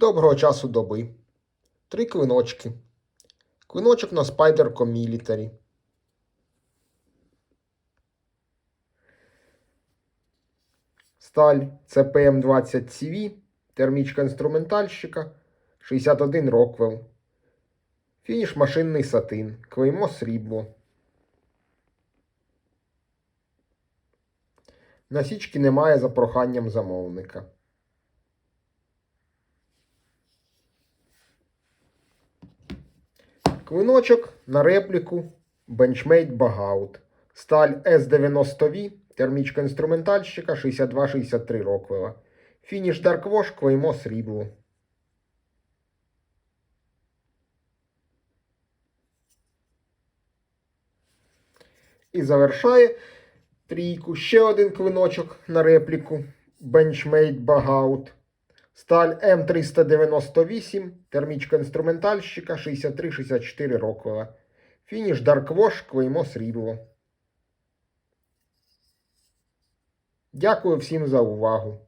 Доброго часу доби. Три клиночки. Клиночок на Spyderco Military. Сталь CPM 20 CV. Термічка інструментальщика 61 Rockwell. Фініш машинний сатин. Клеймо срібло. Насічки немає за проханням замовника. Клиночок на репліку Benchmade Bagout. Сталь S90V, термічка інструментальщика 6263 Роквела. Фініш Wash, клеймо срібло. І завершає трійку ще один клиночок на репліку Benchmade Bagout. Сталь М398, термічка інструментальщика 63-64 рокова. Фініш Дарквош, клеймо срібло. Дякую всім за увагу.